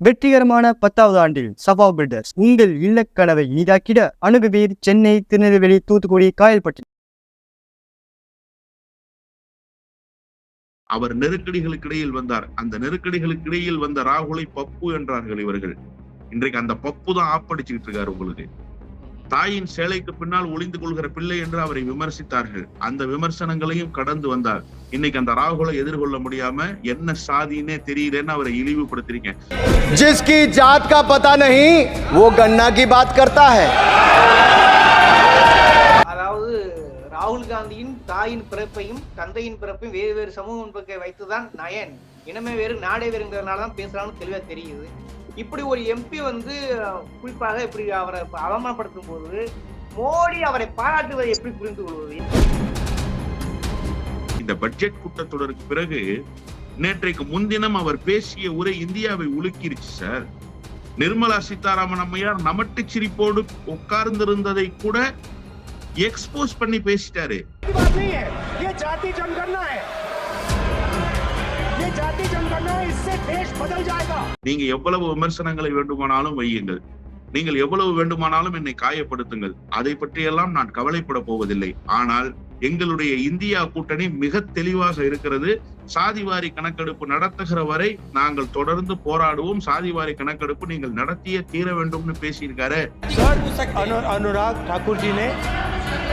வெற்றிகரமான பத்தாவது ஆண்டில் சபா பில்டர்ஸ் உங்கள் இல்லக்கனவை இனிதாக்கிட அணுகுவீர் சென்னை திருநெல்வேலி தூத்துக்குடி காயல்பட்டி. அவர் நெருக்கடிகளுக்கு இடையில் வந்தார். அந்த நெருக்கடிகளுக்கு இடையில் வந்த ராகுலை பப்பு என்றார்கள் இவர்கள். இன்றைக்கு அந்த பப்பு தான் ஆப்படிச்சுக்கிட்டு இருக்காரு உங்களுக்கு. தாயின் சேலைக்கு பின்னால் ஒளிந்து கொள்கிற பிள்ளை என்று அவரை விமர்சித்தார்கள். அந்த விமர்சனங்களையும் கடந்து வந்தார். இன்னைக்கு அந்த ராகுலை எதிர்கொள்ள முடியாம என்ன சாதினே தெரியலன்னு அவரை இழிவுபடுத்துறீங்க ஜிஸ்கி ஜாத் கா பதா நஹி வோ கண்ணா கி பாத் கர்த்தா ஹை அதாவது ராகுல் காந்தியின் தாயின் பிறப்பையும் தந்தையின் பிறப்பையும் வேறு வேறு சமூகம் வைத்துதான் நயன். இனமே வேறு நாடே வேறுங்கிறதுனால தான் பேசுறான்னு தெளிவா தெரியுது. இப்படி ஒரு எம்பி வந்து குறிப்பாக இப்படி அவரை அவமானப்படுத்தும் போது மோடி அவரை பாராட்டுவதை எப்படி புரிந்து கொள்வது? இந்த பட்ஜெட் கூட்டத்தொடருக்கு பிறகு நேற்றைக்கு முன்தினம் அவர் பேசிய உரை இந்தியாவை உலுக்கிருச்சு சார் நிர்மலா சீதாராமன் அம்மையார் நமட்டு சிரிப்போடு உட்கார்ந்திருந்ததை கூட எக்ஸ்போஸ் பண்ணி பேசிட்டாரு. நீங்க எவ்வளவு விமர்சனங்களை வேண்டுமானாலும் வையுங்கள். நீங்கள் எவ்வளவு வேண்டுமானாலும் என்னை காயப்படுத்துங்கள். அதை பற்றியெல்லாம் நான் கவலைப்பட போவதில்லை. ஆனால் எங்களுடைய இந்தியா கூட்டணி மிக தெளிவாக இருக்கிறது. சாதிவாரி கணக்கெடுப்பு நடத்துகிற வரை நாங்கள் தொடர்ந்து போராடுவோம். சாதிவாரி கணக்கெடுப்பு நீங்கள் நடத்திய தீர வேண்டும்னு பேசியிருக்காரு. அனுராக் தாக்கூர்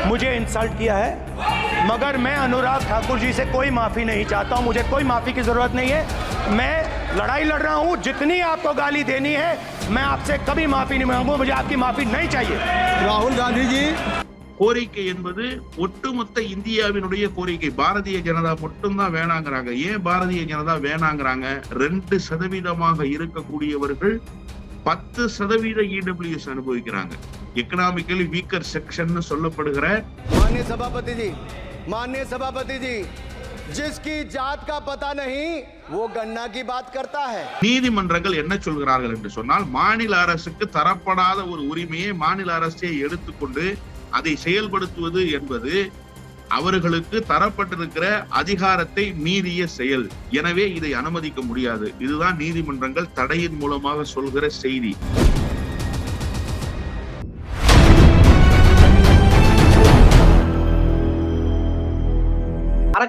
मुझे इंसल्ट किया है मगर मैं अनुराग ठाकुर जी से कोई माफी नहीं चाहता हूं मुझे कोई माफी की जरूरत नहीं है मैं लड़ाई लड़ रहा हूं जितनी आपको गाली देनी है मैं आपसे कभी माफी नहीं मांगूंगा मुझे आपकी माफी नहीं चाहिए राहुल गांधी जी கோரிக்கை என்பது ஒட்டுமொத்த இந்தியாவினுடைய கோரிக்கை பாரதிய ஜனதா மட்டும்தான் வேணாங்கிறாங்க ஏன் பாரதிய ஜனதா வேணாங்கிறாங்க ரெண்டு சதவீதமாக இருக்கக்கூடியவர்கள் பத்து சதவீத இடபிள்யூஎஸ் அனுபவிக்கிறாங்க எக்கனாமிக்கலி வீக்கர் செக்ஷன் சொல்லப்படுகிற மானிய சபாபதி ஜி மானிய சபாபதி ஜி ஜிஸ்கி ஜாத் கா பதா நஹி வோ கன்னா கி பாத் கர்த்தா ஹை. நீதிமன்றங்கள் என்ன சொல்கிறார்கள் என்று சொன்னால் மாநில அரசுக்கு தரப்படாத ஒரு உரிமையை மாநில அரசே எடுத்துக்கொண்டு அதை செயல்படுத்துவது என்பது அவர்களுக்கு தரப்பட்டிருக்கிற அதிகாரத்தை மீறிய செயல். எனவே இதை அனுமதிக்க முடியாது. இதுதான் நீதிமன்றங்கள் தடையின் மூலமாக சொல்கிற செய்தி.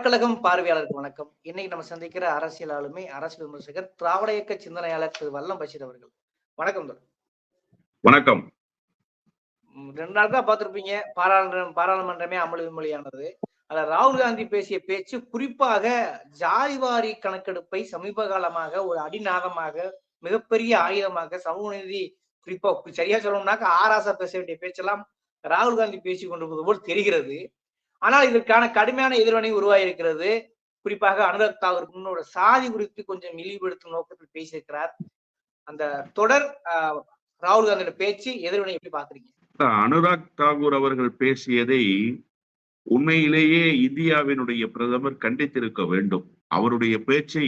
அறக்கழகம் பார்வையாளருக்கு வணக்கம். இன்னைக்கு நம்ம சந்திக்கிற அரசியல் ஆளுமை அரசியல் விமர்சகர் திராவிட இயக்க சிந்தனையாளர் திரு வல்லம் பஷீர் அவர்கள். வணக்கம். வணக்கம். ரெண்டு நாள் தான் பார்த்திருப்பீங்க. பாராளுமன்றம் பாராளுமன்றமே அமளி விமொழியானது அதுல ராகுல் காந்தி பேசிய பேச்சு குறிப்பாக ஜாதிவாரி கணக்கெடுப்பை சமீப காலமாக ஒரு அடிநாதமாக மிகப்பெரிய ஆயுதமாக சமூக நீதி குறிப்பா சரியா சொல்லணும்னாக்க ஆராசா பேச வேண்டிய பேச்செல்லாம் ராகுல் காந்தி பேசி கொண்டிருப்பது போல் தெரிகிறது. ஆனால் இதற்கான கடுமையான எதிர்வினை உருவாயிருக்கிறது. குறிப்பாக அனுராக் தாகூர் முன்னோட சாதி குறித்து கொஞ்சம் இழிவுபடுத்தும் நோக்கத்தில் பேசியிருக்கிறார். அந்த தொடர் ஆஹ், ராகுல் காந்தியோட பேச்சு எதிர்வினை எப்படி பாக்குறீங்க அனுராக் தாகூர் அவர்கள் பேசியதை உண்மையிலேயே இந்தியாவினுடைய பிரதமர் கண்டித்திருக்க வேண்டும். அவருடைய பேச்சை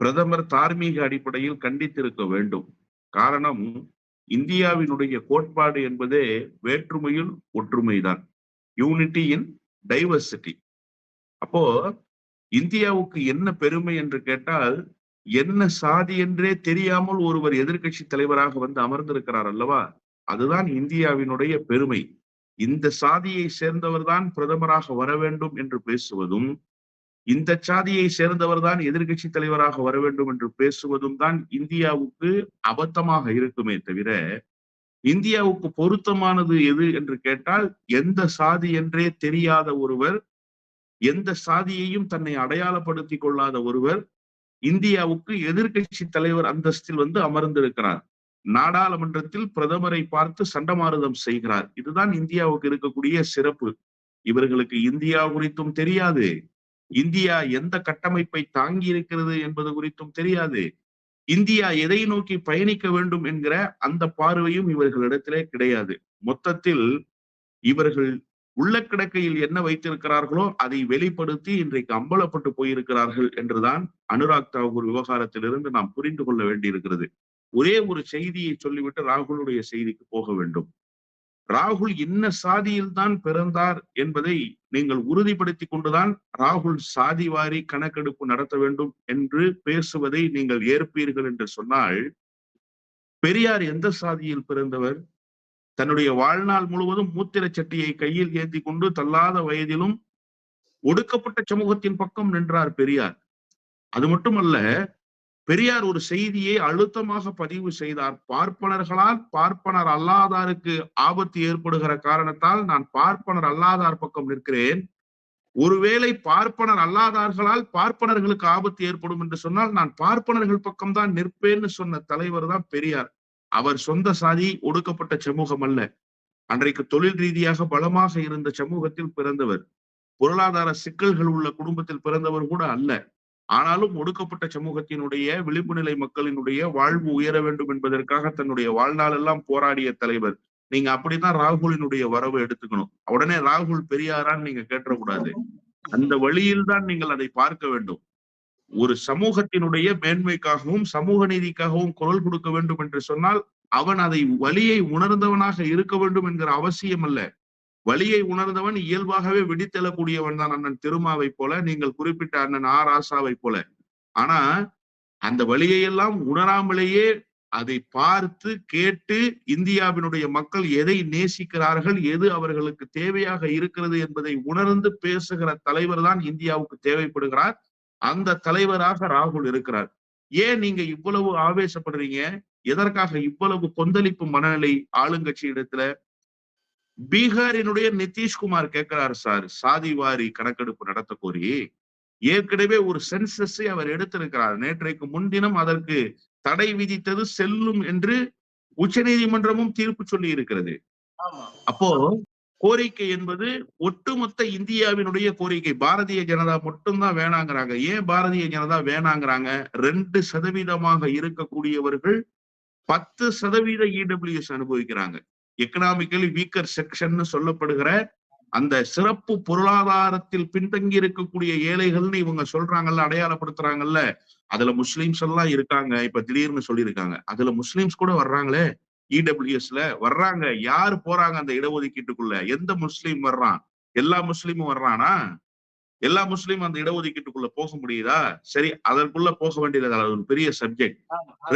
பிரதமர் தார்மீக அடிப்படையில் கண்டித்திருக்க வேண்டும். காரணம் இந்தியாவினுடைய கோட்பாடு என்பதே வேற்றுமையில் ஒற்றுமைதான். யூனிட்டி இன் டைவர்சிட்டி அப்போ இந்தியாவுக்கு என்ன பெருமை என்று கேட்டால் என்ன சாதி என்றே தெரியாமல் ஒருவர் எதிர்கட்சி தலைவராக வந்து அமர்ந்திருக்கிறார் அல்லவா? அதுதான் இந்தியாவினுடைய பெருமை. இந்த சாதியை சேர்ந்தவர் தான் பிரதமராக வர வேண்டும் என்று பேசுவதும் இந்த சாதியை சேர்ந்தவர் தான் எதிர்கட்சி தலைவராக வர வேண்டும் என்று பேசுவதும் தான் இந்தியாவுக்கு அபத்தமாக இருக்குமே தவிர இந்தியாவுக்கு பொருத்தமானது எது என்று கேட்டால் எந்த சாதி என்றே தெரியாத ஒருவர் எந்த சாதியையும் தன்னை அடையாளப்படுத்திக் கொள்ளாத ஒருவர் இந்தியாவுக்கு எதிர்க்கட்சி தலைவர் அந்தஸ்தில் வந்து அமர்ந்திருக்கிறார். நாடாளுமன்றத்தில் பிரதமரை பார்த்து சண்டமாரதம் செய்கிறார். இதுதான் இந்தியாவுக்கு இருக்கக்கூடிய சிறப்பு. இவர்களுக்கு இந்தியா குறித்தும் தெரியாது. இந்தியா எந்த கட்டமைப்பை தாங்கி இருக்கிறது என்பது குறித்தும் தெரியாது. இந்தியா எதை நோக்கி பயணிக்க வேண்டும் என்கிற அந்த பார்வையும் இவர்களிடத்திலே கிடையாது. மொத்தத்தில் இவர்கள் உள்ள கிடக்கையில் என்ன வைத்திருக்கிறார்களோ அதை வெளிப்படுத்தி இன்றைக்கு அம்பலப்பட்டு போயிருக்கிறார்கள் என்றுதான் அனுராக் தாகூர் விவகாரத்திலிருந்து நாம் புரிந்து கொள்ள வேண்டியிருக்கிறது. ஒரே ஒரு செய்தியை சொல்லிவிட்டு ராகுலுடைய செய்திக்கு போக வேண்டும். ராகுல் இன்ன சாதியில் தான் பிறந்தார் என்பதை நீங்கள் உறுதிப்படுத்திக் கொண்டுதான் ராகுல் சாதிவாரி கணக்கெடுப்பு நடத்த வேண்டும் என்று பேசுவதை நீங்கள் ஏற்பீர்கள் என்று சொன்னால் பெரியார் எந்த சாதியில் பிறந்தவர்? தன்னுடைய வாழ்நாள் முழுவதும் மூத்திர சட்டியை கையில் ஏந்தி கொண்டு தள்ளாத வயதிலும் ஒடுக்கப்பட்ட சமூகத்தின் பக்கம் நின்றார் பெரியார். அது மட்டுமல்ல பெரியார் ஒரு செய்தியை அழுத்தமாக பதிவு செய்தார். பார்ப்பனர்களால் பார்ப்பனர் அல்லாதாருக்கு ஆபத்து ஏற்படுகிற காரணத்தால் நான் பார்ப்பனர் அல்லாதார் பக்கம் நிற்கிறேன். ஒருவேளை பார்ப்பனர் அல்லாதார்களால் பார்ப்பனர்களுக்கு ஆபத்து ஏற்படும் என்று சொன்னால் நான் பார்ப்பனர்கள் பக்கம்தான் நிற்பேன்னு சொன்ன தலைவர் தான் பெரியார். அவர் சொந்த சாதி ஒடுக்கப்பட்ட சமூகம் அல்ல. அன்றைக்கு தொழில் ரீதியாக பலமாக இருந்த சமூகத்தில் பிறந்தவர். பொருளாதார சிக்கல்கள் உள்ள குடும்பத்தில் பிறந்தவர் கூட அல்ல. ஆனாலும் ஒடுக்கப்பட்ட சமூகத்தினுடைய விளிம்பு நிலை மக்களினுடைய வாழ்வு உயர வேண்டும் என்பதற்காக தன்னுடைய வாழ்நாள் எல்லாம் போராடிய தலைவர். நீங்க அப்படித்தான் ராகுலினுடைய வரவை எடுத்துக்கணும். உடனே ராகுல் பெரியாரான்னு நீங்க கேட்டக்கூடாது. அந்த வழியில் தான் நீங்கள் அதை பார்க்க வேண்டும். ஒரு சமூகத்தினுடைய மேன்மைக்காகவும் சமூக நீதிக்காகவும் குரல் கொடுக்க வேண்டும் என்று சொன்னால் அவன் அதை வழியை உணர்ந்தவனாக இருக்க வேண்டும் என்கிற அவசியம் அல்ல. வழியை உணர்ந்தவன் இயல்பாகவே விடித்தெழக்கூடியவன் தான் அண்ணன் திருமாவை போல நீங்கள் குறிப்பிட்ட அண்ணன் ஆர். ஆசாவை போல. ஆனா அந்த வழியை எல்லாம் உணராமலேயே அதை பார்த்து கேட்டு இந்தியாவினுடைய மக்கள் எதை நேசிக்கிறார்கள் எது அவர்களுக்கு தேவையாக இருக்கிறது என்பதை உணர்ந்து பேசுகிற தலைவர் தான் இந்தியாவுக்கு தேவைப்படுகிறார். அந்த தலைவராக ராகுல் இருக்கிறார். ஏன் நீங்க இவ்வளவு ஆவேசப்படுறீங்க? எதற்காக இவ்வளவு கொந்தளிப்பு மனநிலை ஆளுங்கட்சி இடத்துல பீகாரினுடைய நிதிஷ்குமார் கேட்கிறார் சார் சாதிவாரி கணக்கெடுப்பு நடத்த கோரி ஏற்கனவே ஒரு சென்சஸை அவர் எடுத்திருக்கிறார். நேற்றைக்கு முன்தினம் அதற்கு தடை விதித்தது செல்லும் என்று உச்சநீதிமன்றமும் தீர்ப்பு சொல்லி இருக்கிறது அப்போ கோரிக்கை என்பது ஒட்டுமொத்த இந்தியாவினுடைய கோரிக்கை. பாரதிய ஜனதா மட்டும்தான் வேணாங்கிறாங்க. ஏன் பாரதிய ஜனதா வேணாங்கிறாங்க? ரெண்டு சதவீதமாக இருக்கக்கூடியவர்கள் பத்து சதவீத இடபிள்யூஎஸ் அனுபவிக்கிறாங்க. எக்கனாமிக்கலி வீக்கர் செக்ஷன் சொல்லப்படுகிற அந்த சிறப்பு பொருளாதாரத்தில் பின்தங்கி இருக்கக்கூடிய ஏழைகள்னு இவங்க சொல்றாங்கல்ல அடையாளப்படுத்துறாங்கல்ல அதுல முஸ்லிம்ஸ் எல்லாம் இருக்காங்க. இப்ப திடீர்னு சொல்லியிருக்காங்க. அதுல முஸ்லிம்ஸ் கூட வர்றாங்களே? இடபிள்யூஎஸ்ல வர்றாங்க. யார் போறாங்க அந்த இடஒதுக்கீட்டுக்குள்ள? எந்த முஸ்லீம் வர்றான்? எல்லா முஸ்லீமும் வர்றானா? எல்லா முஸ்லீமும் அந்த இடஒதுக்கீட்டுக்குள்ள போக முடியுதா? சரி அதற்குள்ள போக வேண்டியது அது ஒரு பெரிய சப்ஜெக்ட்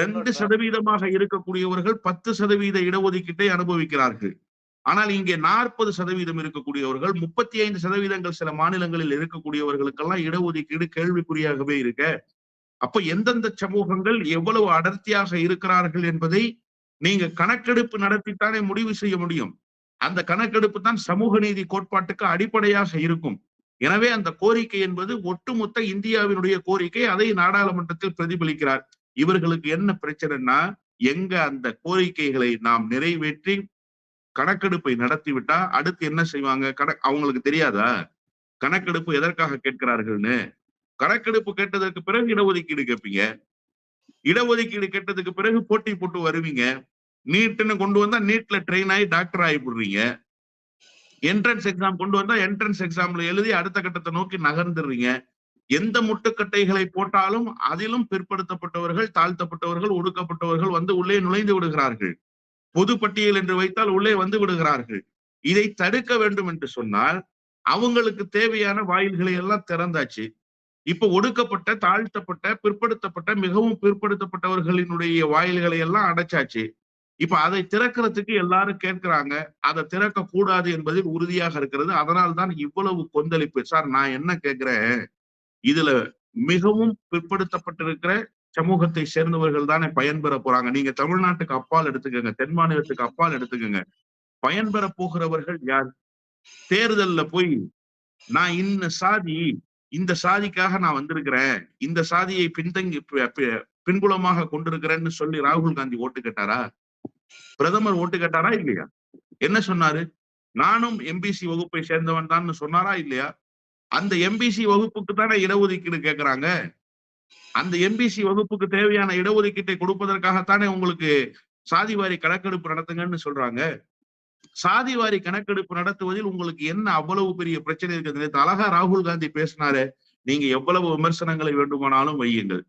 ரெண்டு சதவீதமாக இருக்கக்கூடியவர்கள் பத்து சதவீத இடஒதுக்கீட்டை அனுபவிக்கிறார்கள். ஆனால் இங்கே நாற்பது சதவீதம் இருக்கக்கூடியவர்கள் முப்பத்தி ஐந்து சதவீதங்கள் சில மாநிலங்களில் இருக்கக்கூடியவர்களுக்கெல்லாம் இடஒதுக்கீடு கேள்விக்குறியாகவே இருக்க அப்ப எந்தெந்த சமூகங்கள் எவ்வளவு அடர்த்தியாக இருக்கிறார்கள் என்பதை நீங்க கணக்கெடுப்பு நடத்தித்தானே முடிவு செய்ய முடியும். அந்த கணக்கெடுப்பு தான் சமூக நீதி கோட்பாட்டுக்கு அடிப்படையாக இருக்கும். எனவே அந்த கோரிக்கை என்பது ஒட்டுமொத்த இந்தியாவினுடைய கோரிக்கை அதை நாடாளுமன்றத்தில் பிரதிபலிக்கிறார். இவர்களுக்கு என்ன பிரச்சனைன்னா எங்க அந்த கோரிக்கைகளை நாம் நிறைவேற்றி கணக்கெடுப்பை நடத்திவிட்டா அடுத்து என்ன செய்வாங்க? கண அவங்களுக்கு தெரியாதா? கணக்கெடுப்பு எதற்காக கேட்கிறார்கள்னு? கணக்கெடுப்பு கேட்டதற்கு பிறகு இடஒதுக்கீடு கேட்பீங்க. இடஒதுக்கீடு கேட்டதுக்கு பிறகு போட்டி போட்டு வருவீங்க. நீட்டுன்னு கொண்டு வந்தா நீட்ல ட்ரெயின் ஆகி டாக்டர் ஆகி போடுறீங்க. என்ட்ரன்ஸ் எக்ஸாம் கொண்டு வந்தா என்ட்ரன்ஸ் எக்ஸாம்ல எழுதி அடுத்த கட்டத்தை நோக்கி நகர்ந்துடுறீங்க. எந்த முட்டுக்கட்டைகளை போட்டாலும் அதிலும் பிற்படுத்தப்பட்டவர்கள் தாழ்த்தப்பட்டவர்கள் ஒடுக்கப்பட்டவர்கள் வந்து உள்ளே நுழைந்து விடுகிறார்கள். பொது பட்டியல் என்று வைத்தால் உள்ளே வந்து விடுகிறார்கள். இதை தடுக்க வேண்டும் என்று சொன்னால் அவங்களுக்கு தேவையான வாயில்களை எல்லாம் திறந்தாச்சு. இப்ப ஒடுக்கப்பட்ட தாழ்த்தப்பட்ட பிற்படுத்தப்பட்ட மிகவும் பிற்படுத்தப்பட்டவர்களினுடைய வாயில்களை எல்லாம் அடைச்சாச்சு. இப்ப அதை திறக்கிறதுக்கு எல்லாரும் கேட்கிறாங்க. அதை திறக்க கூடாது என்பதில் உறுதியாக இருக்கிறது. அதனால் தான் இவ்வளவு கொந்தளிப்பு. சார் நான் என்ன கேட்கிறேன்? இதுல மிகவும் பிற்படுத்தப்பட்டிருக்கிற சமூகத்தை சேர்ந்தவர்கள் தானே பயன்பெற போறாங்க. நீங்க தமிழ்நாட்டுக்கு அப்பால் எடுத்துக்கோங்க. தென் மாநிலத்துக்கு அப்பால் எடுத்துக்கோங்க. பயன்பெற போகிறவர்கள் யார்? தேர்தல்ல போய் நான் இந்த சாதி இந்த சாதிக்காக நான் வந்திருக்கிறேன். இந்த சாதியை பின்தங்கி பின்புலமாக கொண்டிருக்கிறேன்னு சொல்லி ராகுல் காந்தி ஓட்டு கேட்டாரா? பிரதமர் ஓட்டு கேட்டாரா இல்லையா? என்ன சொன்னாரு? நானும் எம்பிசி வகுப்பை சேர்ந்தவன் தான் சொன்னாரா இல்லையா? அந்த எம்பிசி வகுப்புக்கு தானே இடஒதுக்கீடு கேட்கறாங்க அந்த எம்பிசி வகுப்புக்கு தேவையான இடஒதுக்கீட்டை கொடுப்பதற்காகத்தானே உங்களுக்கு சாதிவாரி கணக்கெடுப்பு நடத்துங்கன்னு சொல்றாங்க? சாதிவாரி கணக்கெடுப்பு நடத்துவதில் உங்களுக்கு என்ன அவ்வளவு பெரிய பிரச்சனை இருக்கிறது அழகா ராகுல் காந்தி பேசினாரு. நீங்க எவ்வளவு விமர்சனங்களை வேண்டுமானாலும் வையுங்கள்.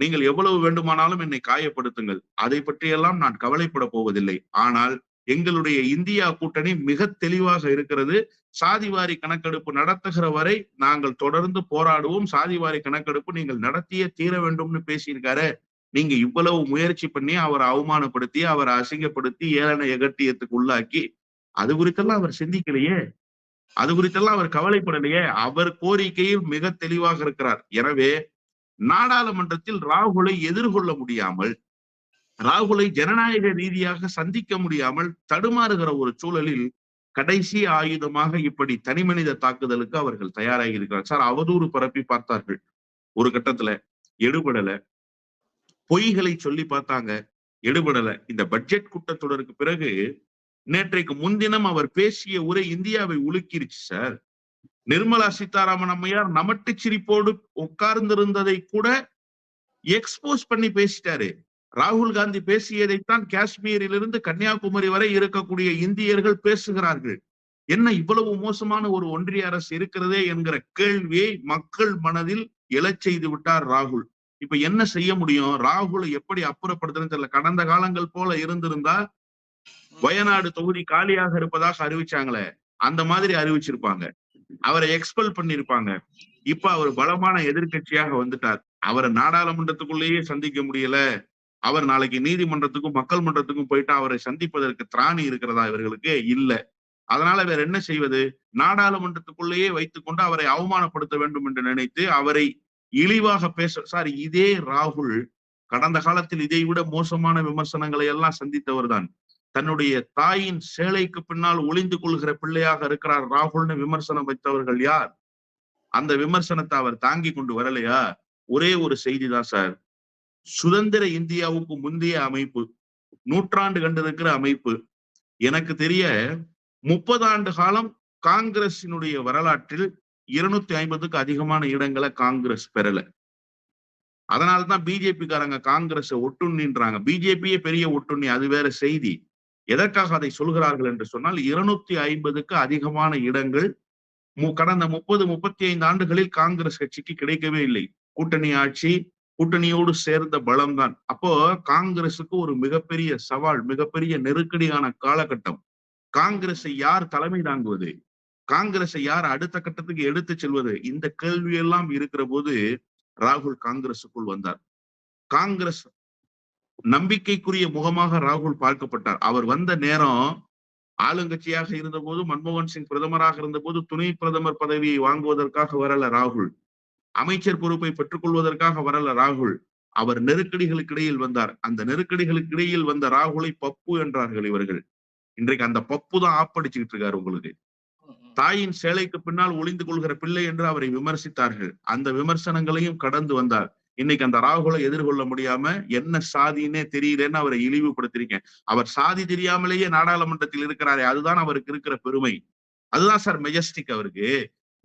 நீங்கள் எவ்வளவு வேண்டுமானாலும் என்னை காயப்படுத்துங்கள். அதை பற்றியெல்லாம் நான் கவலைப்பட போவதில்லை. ஆனால் எங்களுடைய இந்தியா கூட்டணி மிக தெளிவாக இருக்கிறது. சாதிவாரி கணக்கெடுப்பு நடத்துகிற வரை நாங்கள் தொடர்ந்து போராடுவோம். சாதிவாரி கணக்கெடுப்பு நீங்கள் நடத்தியே தீர வேண்டும்னு பேசியிருக்காரு. நீங்க இவ்வளவு முயற்சி பண்ணி அவரை அவமானப்படுத்தி அவரை அசிங்கப்படுத்தி ஏளன எகட்டியத்துக்கு உள்ளாக்கி அது குறித்தெல்லாம் அவர் சிந்திக்கலையே. அது குறித்தெல்லாம் அவர் கவலைப்படலையே. அவர் கோரிக்கையில் மிக தெளிவாக இருக்கிறார். எனவே நாடாளுமன்றத்தில் ராகுலை எதிர்கொள்ள முடியாமல் ராகுலை ஜனநாயக ரீதியாக சந்திக்க முடியாமல் தடுமாறுகிற ஒரு சூழலில் கடைசி ஆயுதமாக இப்படி தனிமனித தாக்குதலுக்கு அவர்கள் தயாராகி இருக்கிறார் சார் அவதூறு பரப்பி பார்த்தார்கள். ஒரு கட்டத்துல எடுபடல. பொய்களை சொல்லி பார்த்தாங்க. எடுபடல. இந்த பட்ஜெட் கூட்டத்தொடருக்கு பிறகு நேற்றைக்கு முன்தினம் அவர் பேசிய உரை இந்தியாவை உலுக்கிருச்சு சார். நிர்மலா சீதாராமன் அம்மையார் நமட்டு சிரிப்போடு உட்கார்ந்திருந்ததை கூட எக்ஸ்போஸ் பண்ணி பேசிட்டாரு. ராகுல் காந்தி பேசியதைத்தான் காஷ்மீரிலிருந்து கன்னியாகுமரி வரை இருக்கக்கூடிய இந்தியர்கள் பேசுகிறார்கள். என்ன இவ்வளவு மோசமான ஒரு ஒன்றிய அரசு இருக்கிறதே என்கிற கேள்வியை மக்கள் மனதில் எழச் செய்து விட்டார் ராகுல். இப்ப என்ன செய்ய முடியும்? ராகுலை எப்படி அப்புறப்படுத்துறதுன்னு தெரியல. கடந்த காலங்கள் போல இருந்திருந்தா வயநாடு தொகுதி காலியாக இருப்பதாக அறிவிச்சாங்களே. அந்த மாதிரி அறிவிச்சிருப்பாங்க. அவரை எக்ஸ்பெல் பண்ணிருப்பாங்க. இப்ப அவர் பலமான எதிர்க்கட்சியாக வந்துட்டார். அவரை நாடாளுமன்றத்துக்குள்ளேயே சந்திக்க முடியல. அவர் நாளைக்கு நீதிமன்றத்துக்கும் மக்கள் மன்றத்துக்கும் போயிட்டு அவரை சந்திப்பதற்கு திராணி இருக்கிறதா இவர்களுக்கு? இல்ல. அதனால வேற என்ன செய்வது? நாடாளுமன்றத்துக்குள்ளேயே வைத்துக்கொண்டு அவரை அவமானப்படுத்த வேண்டும் என்று நினைத்து அவரை இழிவாக பேச சார் இதே ராகுல் கடந்த காலத்தில் இதை விட மோசமான விமர்சனங்களை எல்லாம் சந்தித்தவர் தான். தன்னுடைய தாயின் சேலைக்கு பின்னால் ஒளிந்து கொள்கிற பிள்ளையாக இருக்கிறார் ராகுல்னு விமர்சனம் வைத்தவர்கள் யார்? அந்த விமர்சனத்தை அவர் தாங்கி கொண்டு வரலையா? ஒரே ஒரு செய்தி தான் சார். சுதந்திர இந்தியாவுக்கு முந்தைய அமைப்பு நூற்றாண்டு கண்டிருக்கிற அமைப்பு. எனக்கு தெரிய முப்பது ஆண்டு காலம் காங்கிரசினுடைய வரலாற்றில் இருநூத்தி ஐம்பதுக்கு அதிகமான இடங்களை காங்கிரஸ் பெறல. அதனாலதான் பிஜேபி காரங்க காங்கிரஸ் ஒட்டுண்ணின்றாங்க. பிஜேபியே பெரிய ஒட்டுண்ணி அது வேற செய்தி. எதற்காக அதை சொல்கிறார்கள் என்று சொன்னால் இருநூத்தி ஐம்பதுக்கு அதிகமான இடங்கள் மு- கடந்த முப்பது முப்பத்தி ஐந்து ஆண்டுகளில் காங்கிரஸ் கட்சிக்கு கிடைக்கவே இல்லை. கூட்டணி ஆட்சி கூட்டணியோடு சேர்ந்த பலம்தான். அப்போ காங்கிரசுக்கு ஒரு மிகப்பெரிய சவால் மிகப்பெரிய நெருக்கடியான காலகட்டம். காங்கிரஸை யார் தலைமை தாங்குவது? காங்கிரஸை யார் அடுத்த கட்டத்துக்கு எடுத்து செல்வது? இந்த கேள்வியெல்லாம் இருக்கிற போது ராகுல் காங்கிரசுக்குள் வந்தார். காங்கிரஸ் நம்பிக்கைக்குரிய முகமாக ராகுல் பார்க்கப்பட்டார். அவர் வந்த நேரம் ஆளுங்கட்சியாக இருந்தபோது மன்மோகன் சிங் பிரதமராக இருந்தபோது துணை பிரதமர் பதவியை வாங்குவதற்காக வரல ராகுல். அமைச்சர் பொறுப்பை பெற்றுக்கொள்வதற்காக வரல ராகுல். அவர் நெருக்கடிகளுக்கு இடையில் வந்தார். அந்த நெருக்கடிகளுக்கு இடையில் வந்த ராகுலை பப்பு என்றார்கள் இவர்கள். இன்றைக்கு அந்த பப்பு தான் ஆப்படிச்சுக்கிட்டு இருக்காரு உங்களுக்கு. தாயின் சேலைக்கு பின்னால் ஒளிந்து கொள்கிற பிள்ளை என்று அவரை விமர்சித்தார்கள். அந்த விமர்சனங்களையும் கடந்து வந்தார். இன்னைக்கு அந்த ராகுலை எதிர்கொள்ள முடியாம என்ன சாதினே தெரியலன்னு அவரை இழிவுபடுத்திருக்கேன் அவர் சாதி தெரியாமலேயே நாடாளுமன்றத்தில் இருக்கிறாரே அதுதான் அவருக்கு இருக்கிற பெருமை. அதுதான் சார் மெஜஸ்டிக் அவருக்கு.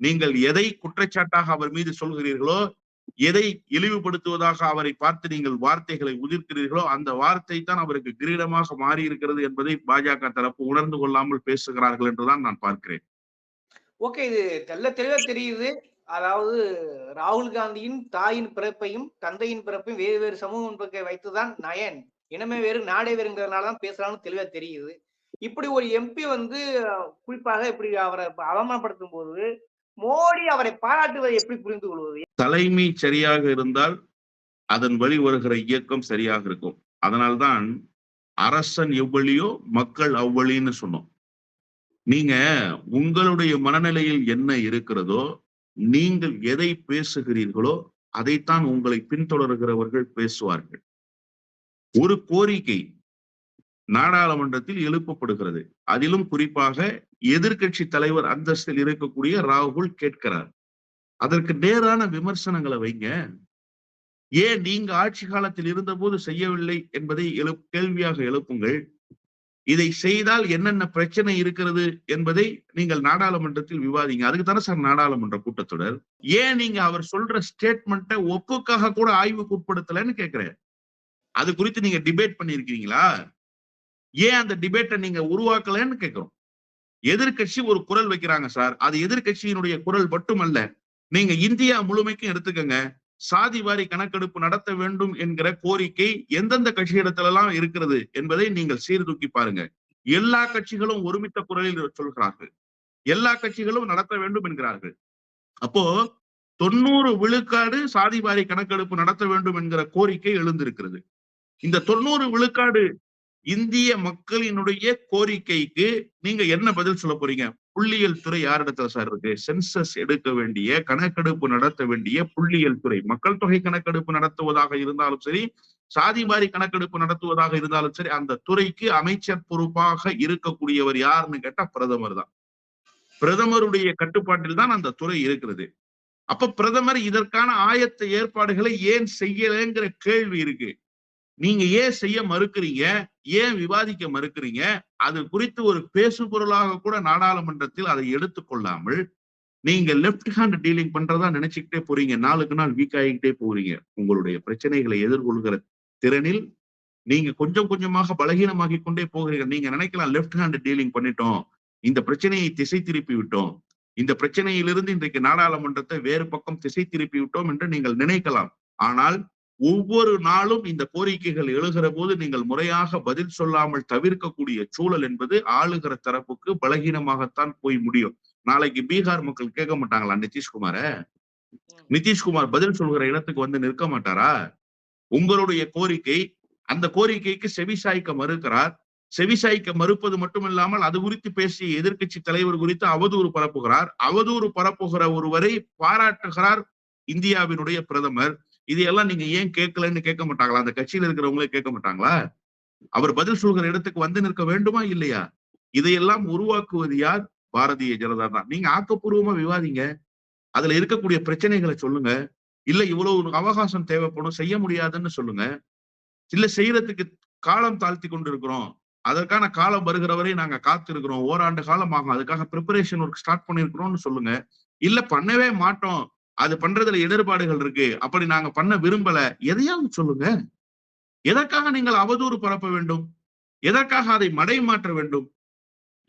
நீங்கள் எதை குற்றச்சாட்டாக அவர் மீது சொல்கிறீர்களோ எதை இழிவுபடுத்துவதாக அவரை பார்த்து நீங்கள் வார்த்தைகளை உதிர்க்கிறீர்களோ அந்த வார்த்தை தான் அவருக்கு கிரீடமாக மாறி இருக்கிறது என்பதை பாஜக தரப்பு உணர்ந்து கொள்ளாமல் பேசுகிறார்கள் என்றுதான் நான் பார்க்கிறேன். ஓகே இது தெல்ல தெளிவா தெரியுது. அதாவது ராகுல் காந்தியின் தாயின் பிறப்பையும் தந்தையின் பிறப்பையும் வேறு வேறு சமூகம் பக்க வைத்துதான் நயன். இனமே வேறு நாடே வேறுங்கிறதுனால தான் பேசுறான்னு தெளிவா தெரியுது. இப்படி ஒரு எம்பி வந்து குறிப்பாக இப்படி அவரை அவமானப்படுத்தும் போது மோடி அவரை பாராட்டுவதை எப்படி புரிந்து கொள்வது? தலைமை சரியாக இருந்தால் அதன் வழி வருகிற இயக்கம் சரியாக இருக்கும். அதனால்தான் அரசன் எவ்வளியோ மக்கள் அவ்வளின்னு சொன்னோம். நீங்க உங்களுடைய மனநிலையில் என்ன இருக்கிறதோ நீங்கள் எதை பேசுகிறீர்களோ அதைத்தான் உங்களை பின்தொடர்கிறவர்கள் பேசுவார்கள். ஒரு கோரிக்கை நாடாளுமன்றத்தில் எழுப்பப்படுகிறது. அதிலும் குறிப்பாக எதிர்க்கட்சி தலைவர் அந்தஸ்தில் இருக்கக்கூடிய ராகுல் கேட்கிறார். அதற்கு நேரான விமர்சனங்களை வைங்க. ஏன் நீங்க ஆட்சி காலத்தில் இருந்தபோது செய்யவில்லை என்பதை எழு கேள்வியாக எழுப்புங்கள். இதை செய்தால் என்னென்ன பிரச்சனை இருக்கிறது என்பதை நீங்கள் நாடாளுமன்றத்தில் விவாதிங்க. அதுக்கு தானே சார் நாடாளுமன்ற கூட்டத்தொடர். ஏன் நீங்க அவர் சொல்ற ஸ்டேட்மெண்ட்டை ஒப்புக்காக கூட ஆய்வுக்கு உட்படுத்தலைன்னு கேட்கிறேன் அது குறித்து நீங்க டிபேட் பண்ணிருக்கீங்களா ஏன் அந்த டிபேட்டை நீங்க உருவாக்கலன்னு கேட்கிறோம் எதிர்க்கட்சி ஒரு குரல் வைக்கிறாங்க சார். அது எதிர்க்கட்சியினுடைய குரல் மட்டுமல்ல. நீங்க இந்தியா முழுமைக்கும் எடுத்துக்கங்க. சாதி வாரி கணக்கெடுப்பு நடத்த வேண்டும் என்கிற கோரிக்கை எந்தெந்த கட்சியிடத்துல எல்லாம் இருக்கிறது என்பதை நீங்கள் சீர்தூக்கி பாருங்க. எல்லா கட்சிகளும் ஒருமித்த குரலில் சொல்கிறார்கள். எல்லா கட்சிகளும் நடத்த வேண்டும் என்கிறார்கள். அப்போ தொண்ணூறு விழுக்காடு சாதிவாரி கணக்கெடுப்பு நடத்த வேண்டும் என்கிற கோரிக்கை எழுந்திருக்கிறது. இந்த தொண்ணூறு விழுக்காடு இந்திய மக்களினுடைய கோரிக்கைக்கு நீங்க என்ன பதில் சொல்ல போறீங்க? புள்ளியியல் துறை யாரிடத்துல சார் இருக்கு சென்சஸ் எடுக்க வேண்டிய கணக்கெடுப்பு நடத்த வேண்டிய புள்ளியியல் துறை. மக்கள் தொகை கணக்கெடுப்பு நடத்துவதாக இருந்தாலும் சரி சாதி சாதிவாரி கணக்கெடுப்பு நடத்துவதாக இருந்தாலும் சரி அந்த துறைக்கு அமைச்சர் பொறுப்பாக இருக்கக்கூடியவர் யாருன்னு கேட்டா பிரதமர் தான். பிரதமருடைய கட்டுப்பாட்டில் தான் அந்த துறை இருக்கிறது. அப்ப பிரதமர் இதற்கான ஆயத்த ஏற்பாடுகளை ஏன் செய்யலைங்கிற கேள்வி இருக்கு. நீங்க ஏன் செய்ய மறுக்கிறீங்க? ஏன் விவாதிக்க மறுக்கிறீங்க? அது குறித்து ஒரு பேசு பொருளாக கூட நாடாளுமன்றத்தில் அதை எடுத்துக்கொள்ளாமல் நீங்க லெப்ட் ஹேண்ட் டீலிங் பண்றதா நினைச்சுக்கிட்டே போறீங்க. நாளுக்கு நாள் வீக் ஆகிக்கிட்டே போறீங்க. உங்களுடைய பிரச்சனைகளை எதிர்கொள்கிற திறனில் நீங்க கொஞ்சம் கொஞ்சமாக பலகீனமாகி கொண்டே போகிறீங்க நீங்க நினைக்கலாம் லெப்ட் ஹேண்ட் டீலிங் பண்ணிட்டோம். இந்த பிரச்சனையை திசை திருப்பி விட்டோம். இந்த பிரச்சனையிலிருந்து இன்றைக்கு நாடாளுமன்றத்தை வேறு பக்கம் திசை திருப்பி விட்டோம் என்று நீங்கள் நினைக்கலாம். ஆனால் ஒவ்வொரு நாளும் இந்த கோரிக்கைகள் எழுகிற போது நீங்கள் முறையாக பதில் சொல்லாமல் தவிர்க்கக்கூடிய சூழல் என்பது ஆளுகிற தரப்புக்கு பலகீனமாகத்தான் போய் முடியும். நாளைக்கு பீகார் மக்கள் கேட்க மாட்டாங்களா நிதிஷ்குமார? நிதிஷ்குமார் பதில் சொல்கிற இடத்துக்கு வந்து நிற்க மாட்டாரா? உங்களுடைய கோரிக்கை அந்த கோரிக்கைக்கு செவிசாய்க்க மறுக்கிறார். செவிசாய்க்க மறுப்பது மட்டுமில்லாமல் அது குறித்து பேசிய எதிர்க்கட்சி தலைவர் குறித்து அவதூறு பரப்புகிறார். அவதூறு பரப்புகிற ஒருவரை பாராட்டுகிறார் இந்தியாவினுடைய பிரதமர். இதையெல்லாம் நீங்க ஏன் கேட்கலன்னு கேட்க மாட்டாங்களா? அந்த கட்சியில இருக்கிறவங்களே கேட்க மாட்டாங்களா? அவர் பதில் சொல்கிற இடத்துக்கு வந்து நிற்க வேண்டுமா இல்லையா? இதையெல்லாம் உருவாக்குவது யார்? பாரதிய ஜனதா தான். நீங்க ஆக்கப்பூர்வமா விவாதிங்க. அதுல இருக்கக்கூடிய பிரச்சனைகளை சொல்லுங்க. இல்ல இவ்வளவு அவகாசம் தேவைப்படும் செய்ய முடியாதுன்னு சொல்லுங்க. இல்ல செய்யறதுக்கு காலம் தாழ்த்தி கொண்டிருக்கிறோம். அதற்கான காலம் வருகிற வரை நாங்க காத்திருக்கிறோம். ஓராண்டு காலம் ஆகும். அதுக்காக ப்ரிப்பரேஷன் ஒர்க் ஸ்டார்ட் பண்ணிருக்கிறோம்னு சொல்லுங்க. இல்ல பண்ணவே மாட்டோம். அது பண்றதுல இடர்பாடுகள் இருக்கு. அப்படி நாங்க பண்ண விரும்பல. எதையாவது சொல்லுங்க. எதற்காக நீங்கள் அவதூறு பரப்ப வேண்டும்? எதற்காக அதை மடை மாற்ற வேண்டும்?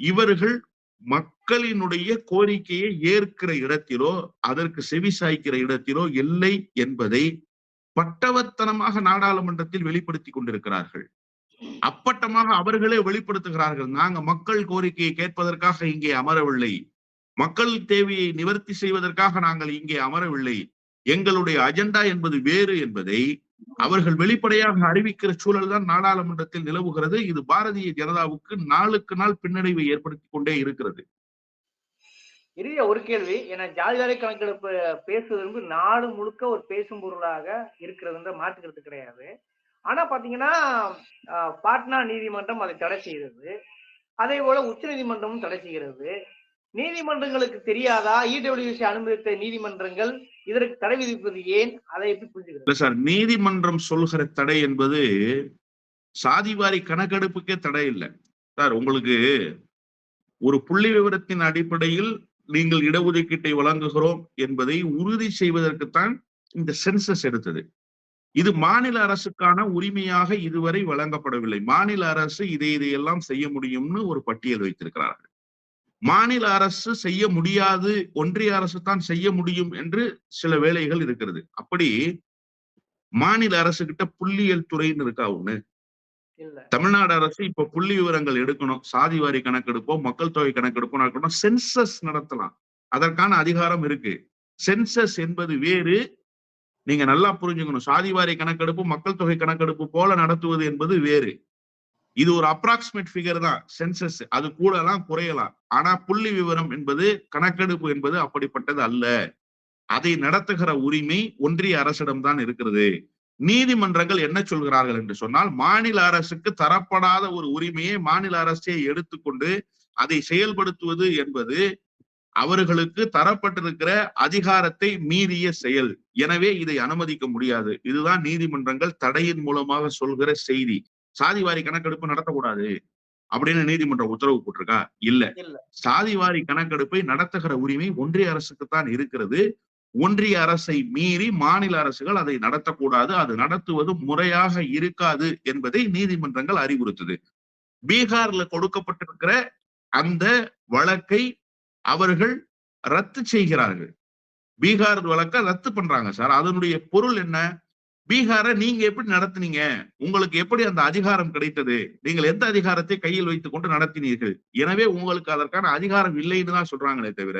இவர்கள் மக்களினுடைய கோரிக்கையை ஏற்கிற இடத்திலோ அதற்கு செவி சாய்க்கிற இடத்திலோ இல்லை என்பதை பட்டவத்தனமாக நாடாளுமன்றத்தில் வெளிப்படுத்தி கொண்டிருக்கிறார்கள். அப்பட்டமாக அவர்களே வெளிப்படுத்துகிறார்கள். நாங்க மக்கள் கோரிக்கையை கேட்பதற்காக இங்கே அமரவில்லை. மக்கள் தேவையை நிவர்த்தி செய்வதற்காக நாங்கள் இங்கே அமரவில்லை. எங்களுடைய அஜெண்டா என்பது வேறு என்பதை அவர்கள் வெளிப்படையாக அறிவிக்கிற சூழல் தான் நாடாளுமன்றத்தில் நிலவுகிறது. இது பாரதிய ஜனதாவுக்கு நாளுக்கு நாள் பின்னடைவை ஏற்படுத்தி கொண்டே இருக்கிறது. இறுதிய ஒரு கேள்வி. ஏன்னா ஜாதிவாரி கணக்கெடுப்பு பேசுவது வந்து நாடு முழுக்க ஒரு பேசும் பொருளாக இருக்கிறதுன்ற மாற்றுக்கிறது கிடையாது. ஆனா பாத்தீங்கன்னா ஆஹ், பாட்னா நீதிமன்றம் அதை தடை செய்கிறது அதே போல உச்ச நீதிமன்றமும் தடை செய்கிறது. நீதிமன்றங்களுக்கு தெரியாதா? இடபிள்யூசி அனுமதித்த நீதிமன்றங்கள் இதற்கு தடை விதிப்பது ஏன்? அதை எப்படி புரிஞ்சுக்கிறது? இல்ல சார் நீதிமன்றம் சொல்கிற தடை என்பது சாதிவாரி கணக்கெடுப்புக்கே தடை இல்லை. சார் உங்களுக்கு ஒரு புள்ளி விவரத்தின் அடிப்படையில் நீங்கள் இடஒதுக்கீட்டை வழங்குகிறோம் என்பதை உறுதி செய்வதற்குத்தான் இந்த சென்சஸ் எடுத்தது. இது மாநில அரசுக்கான உரிமையாக இதுவரை வழங்கப்படவில்லை. மாநில அரசு இதை இதையெல்லாம் செய்ய முடியும்னு ஒரு பட்டியல் வைத்திருக்கிறார்கள். மாநில அரசு செய்ய முடியாது ஒன்றிய அரசு தான் செய்ய முடியும் என்று சில வேலைகள் இருக்கிறது. அப்படி மாநில அரசு கிட்ட புள்ளியியல் துறைன்னு இருக்கா ஒண்ணு? தமிழ்நாடு அரசு இப்ப புள்ளி விவரங்கள் எடுக்கணும். சாதிவாரி கணக்கெடுப்போ மக்கள் தொகை கணக்கெடுப்போ நடக்கணும் சென்சஸ் நடத்தலாம். அதற்கான அதிகாரம் இருக்கு. சென்சஸ் என்பது வேறு. நீங்க நல்லா புரிஞ்சுக்கணும். சாதிவாரி கணக்கெடுப்பு மக்கள் தொகை கணக்கெடுப்பு போல நடத்துவது என்பது வேறு. இது ஒரு அப்ராக்சிமேட் ஃபிகர் தான் சென்சஸ் அது கூடலாம் குறையலாம். ஆனா புள்ளி விவரம் என்பது கணக்கெடுப்பு என்பது அப்படிப்பட்டது அல்ல. அதை நடத்துகிற உரிமை ஒன்றிய அரசிடம் தான் இருக்கிறது. நீதிமன்றங்கள் என்ன சொல்கிறார்கள் என்று சொன்னால் மாநில அரசுக்கு தரப்படாத ஒரு உரிமையை மாநில அரசே எடுத்துக்கொண்டு அதை செயல்படுத்துவது என்பது அவர்களுக்கு தரப்பட்டிருக்கிற அதிகாரத்தை மீறிய செயல். எனவே இதை அனுமதிக்க முடியாது. இதுதான் நீதிமன்றங்கள் தடையின் மூலமாக சொல்கிற செய்தி. சாதிவாரி கணக்கெடுப்பு நடத்தக்கூடாது அப்படின்னு நீதிமன்றம் உத்தரவு போட்டிருக்கா? இல்ல. சாதிவாரி கணக்கெடுப்பை நடத்துகிற உரிமை ஒன்றிய அரசுக்கு தான் இருக்கிறது. ஒன்றிய அரசை மீறி மாநில அரசுகள் அதை நடத்தக்கூடாது. அது நடத்துவது முறையாக இருக்காது என்பதை நீதிமன்றங்கள் அறிவுறுத்துது. பீகார்ல கொடுக்கப்பட்டிருக்கிற அந்த வழக்கை அவர்கள் ரத்து செய்கிறார்கள். பீகார் வழக்கை ரத்து பண்றாங்க சார். அதனுடைய பொருள் என்ன? பீகாரை நீங்க எப்படி நடத்துனீங்க? உங்களுக்கு எப்படி அந்த அதிகாரம் கிடைத்தது? நீங்கள் எந்த அதிகாரத்தை கையில் வைத்துக் கொண்டு நடத்தினீர்கள்? எனவே உங்களுக்கு அதற்கான அதிகாரம் இல்லைன்னு தான் சொல்றாங்களே தவிர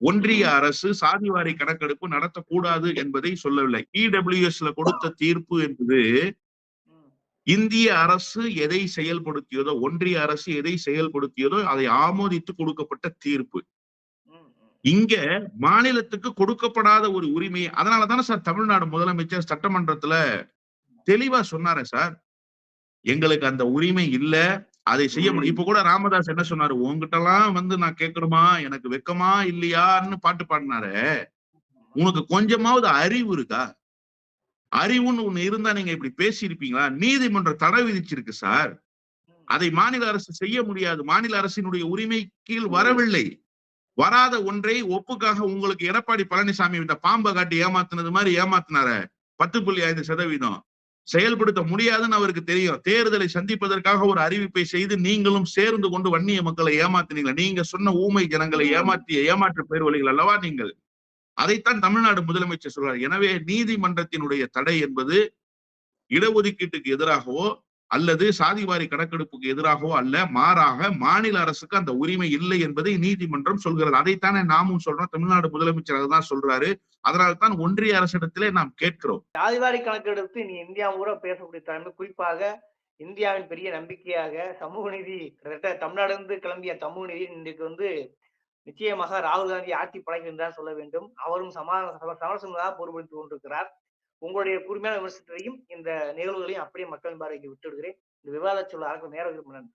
ஒன்றிய அரசு சாதிவாரி கணக்கெடுப்பு நடத்தக்கூடாது என்பதை சொல்லவில்லை. இடபிள்யூஎஸ்ல கொடுத்த தீர்ப்பு என்பது இந்திய அரசு எதை செயல்படுத்தியதோ ஒன்றிய அரசு எதை செயல்படுத்தியதோ அதை ஆமோதித்து கொடுக்கப்பட்ட தீர்ப்பு. இங்க மாநிலத்துக்கு கொடுக்கப்படாத ஒரு உரிமை அதனால தானே சார் தமிழ்நாடு முதலமைச்சர் சட்டமன்றத்துல தெளிவா சொன்னாரே சார். எங்களுக்கு அந்த உரிமை இல்ல அதை செய்ய முடியும் இப்ப கூட ராமதாஸ் என்ன சொன்னாரு? உங்ககிட்ட எல்லாம் வந்து நான் கேட்கணுமா? எனக்கு வெக்கமா இல்லையான்னு பாட்டு பாடினாரு. உனக்கு கொஞ்சமாவது அறிவு இருக்கா? அறிவுன்னு ஒண்ணு இருந்தா நீங்க இப்படி பேசியிருப்பீங்களா? நீதிமன்றம் தடை விதிச்சிருக்கு சார். அதை மாநில அரசு செய்ய முடியாது. மாநில அரசினுடைய உரிமை கீழ் வரவில்லை. வராத ஒன்றை ஒப்புக்காக உங்களுக்கு எடப்பாடி பழனிசாமி இந்த பாம்பை காட்டி ஏமாத்துனது மாதிரி ஏமாத்தினார. பத்து புள்ளி ஐந்து சதவீதம். செயல்படுத்த முடியாதுன்னு அவருக்கு தெரியும். தேர்தலை சந்திப்பதற்காக ஒரு அறிவிப்பை செய்து நீங்களும் சேர்ந்து கொண்டு வன்னிய மக்களை ஏமாத்தினீங்க நீங்க சொன்ன ஊமை ஜனங்களை ஏமாற்றிய ஏமாற்று பேர்வழிகள் அல்லவா நீங்கள்? அதைத்தான் தமிழ்நாடு முதலமைச்சர் சொல்றார். எனவே நீதிமன்றத்தினுடைய தடை என்பது இடஒதுக்கீட்டுக்கு எதிராகவோ அல்லது சாதிவாரி கணக்கெடுப்புக்கு எதிராகவோ அல்ல மாறாக மாநில அரசுக்கு அந்த உரிமை இல்லை என்பதை நீதிமன்றம் சொல்கிறது. அதைத்தானே நாமும் சொல்றோம். தமிழ்நாடு முதலமைச்சர் தான் சொல்றாரு. அதனால்தான் ஒன்றிய அரசிடத்திலே நாம் கேட்கிறோம். சாதிவாரி கணக்கெடுத்து நீ இந்தியா பூரா பேசக்கூடிய தலைமை குறிப்பாக இந்தியாவின் பெரிய நம்பிக்கையாக சமூக நீதி தமிழ்நாடு இருந்து கிளம்பிய சமூக நீதி இன்றைக்கு வந்து நிச்சயமாக ராகுல் காந்தி ஆட்சி பழகின்றார் சொல்ல வேண்டும். அவரும் சமாதான சமரசங்களாக சமரசமாக பொறுப்படுத்திக் கொண்டிருக்கிறார். உங்களுடைய கூர்மையான விமர்சனத்தையும் இந்த நிகழ்வுகளையும் அப்படியே மக்கள் பார்வைக்கு விட்டு விடுகிறேன் இந்த விவாத சொல்ல அரங்கு நேரம் நன்றி.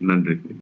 நன்றி.